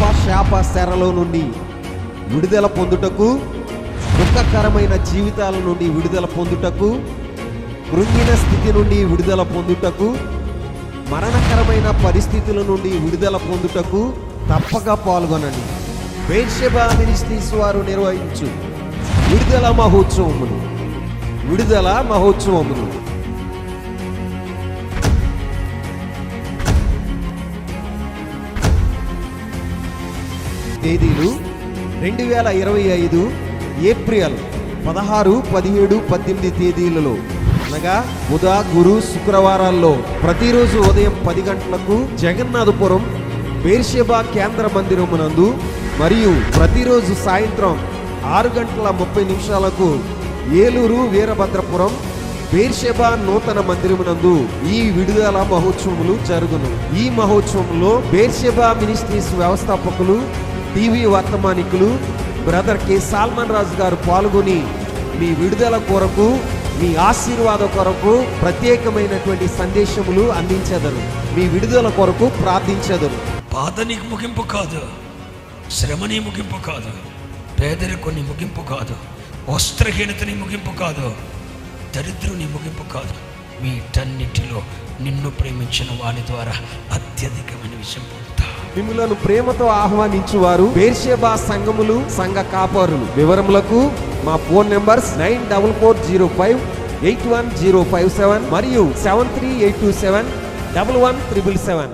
పాప శాప శరలో నుండి విడుదల పొందుటకు దుఃఖకరమైన జీవితాల నుండి విడుదల పొందుటకు కృంగిన స్థితి నుండి విడుదల పొందుటకు మరణకరమైన పరిస్థితుల నుండి విడుదల పొందుటకు తప్పక పాల్గొనండి. వేషభా మినిస్ట్రీస్ వారు నిర్వహించు విడుదల మహోత్సవములు విడుదల మహోత్సవములు తేదీలు రెండు వేల ఇరవై ఐదు ఏప్రిల్ పదహారు పదిహేడు పద్దెనిమిది తేదీలలో. అనగా బుధ గురు శుక్రవారాల్లో ప్రతిరోజు ఉదయం పది గంటలకు జగన్నాథపురం బేర్షెబా కేంద్ర మందిరమునందు మరియు ప్రతిరోజు సాయంత్రం ఆరు గంటల ముప్పై నిమిషాలకు ఏలూరు వీరభద్రపురం బేర్షెబా నూతన మందిరమునందు ఈ విడుదల మహోత్సవములు జరుగును. ఈ మహోత్సవంలో బేర్షెబా మినిస్ట్రీస్ వ్యవస్థాపకులు టీవీ వర్తమానికులు బ్రదర్ కె. సాల్మన్ రాజు గారు పాల్గొని మీ విడుదల కొరకు మీ ఆశీర్వాద కొరకు ప్రత్యేకమైనటువంటి సందేశములు అందించదరు. మీ విడుదల కొరకు ప్రార్థించదరు. బాధ నీకు ముగింపు కాదు శ్రమ నీ ముగింపు కాదు పేదరికం నీ ముగింపు కాదు వస్త్రహీనత నీ ముగింపు కాదు దరిద్రం నీ ముగింపు కాదు. వీటన్నిటిలో నిన్ను ప్రేమించిన వాని ద్వారా అత్యధికమైన విషయం పొందుతా. మిమ్మలను ప్రేమతో ఆహ్వానించువారు. బేర్షేబా సంఘములు సంఘ కాపరులు. వివరములకు మా phone numbers nine double four zero five eight one zero five seven మరియు seven three eight two seven double one triple seven.